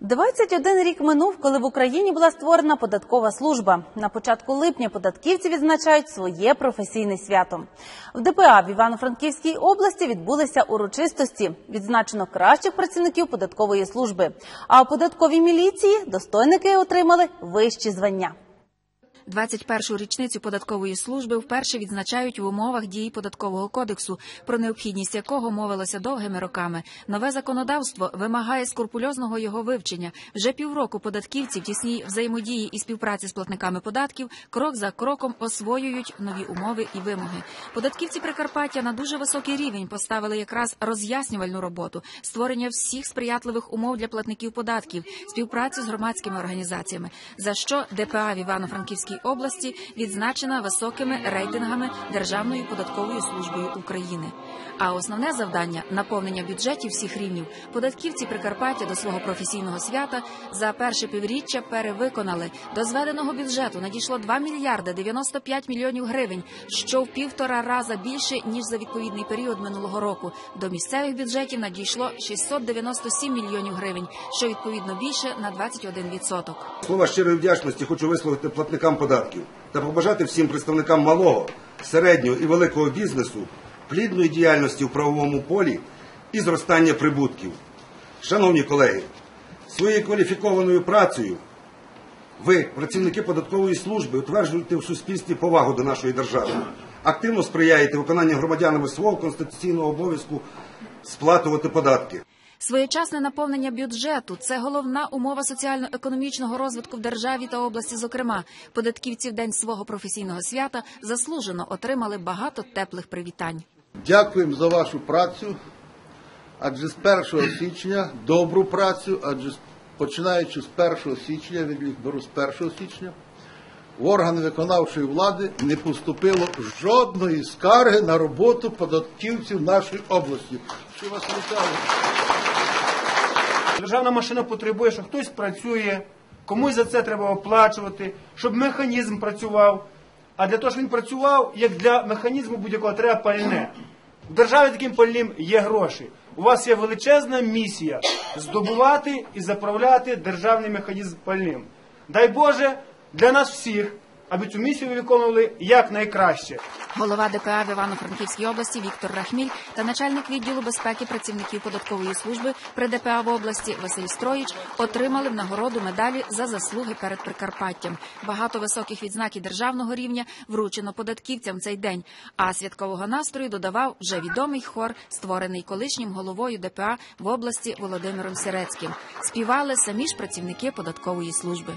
21 рік минув, коли в Україні була створена податкова служба. На початку липня податківці відзначають своє професійне свято. В ДПА в Івано-Франківській області відбулися урочистості. Відзначено кращих працівників податкової служби. А у податковій міліції достойники отримали вищі звання. 21-шу річницю податкової служби вперше відзначають в умовах дії податкового кодексу, про необхідність якого мовилося довгими роками. Нове законодавство вимагає скрупульозного його вивчення. Вже півроку податківці в тісній взаємодії і співпраці з платниками податків крок за кроком освоюють нові умови і вимоги. Податківці Прикарпаття на дуже високий рівень поставили якраз роз'яснювальну роботу, створення всіх сприятливих умов для платників податків, співпрацю з громадськими організаціями, за що ДПА в Івано-Франківській області відзначена високими рейтингами Державною податковою службою України. А основне завдання наповнення бюджетів всіх рівнів податківці Прикарпаття до свого професійного свята за перше півріччя перевиконали. До зведеного бюджету надійшло 2 мільярди 95 мільйонів гривень, що в півтора раза більше ніж за відповідний період минулого року. До місцевих бюджетів надійшло 697 мільйонів гривень, що відповідно більше на 21%. Слова щирої вдячності хочу висловити платникам податків та побажати всім представникам малого, середнього і великого бізнесу плідної діяльності в правовому полі і зростання прибутків. Шановні колеги, своєю кваліфікованою працею ви, працівники податкової служби, утверджуєте в суспільстві повагу до нашої держави, активно сприяєте виконанню громадянами свого конституційного обов'язку сплатувати податки. Своєчасне наповнення бюджету це головна умова соціально-економічного розвитку в державі та області. Зокрема, податківці в день свого професійного свята заслужено отримали багато теплих привітань. Дякуємо за вашу працю. Адже з 1 січня добру працю, адже починаючи з 1 січня, відлік беру з 1 січня, в органи виконавчої влади не поступило жодної скарги на роботу податківців нашої області. Що вас вітаю? Державна машина потребує, що хтось працює, комусь за це треба оплачувати, щоб механізм працював. А для того, щоб він працював, як для механізму будь-якого треба пальне. В державі таким пальним є гроші. У вас є величезна місія здобувати і заправляти державний механізм пальним. Дай Боже для нас всіх, аби цю місію виконували якнайкраще. Голова ДПА в Івано-Франківській області Віктор Рахміль та начальник відділу безпеки працівників податкової служби при ДПА в області Василь Строїч отримали в нагороду медалі за заслуги перед Прикарпаттям. Багато високих відзнак і державного рівня вручено податківцям цей день. А святкового настрою додавав вже відомий хор, створений колишнім головою ДПА в області Володимиром Сірецьким. Співали самі ж працівники податкової служби.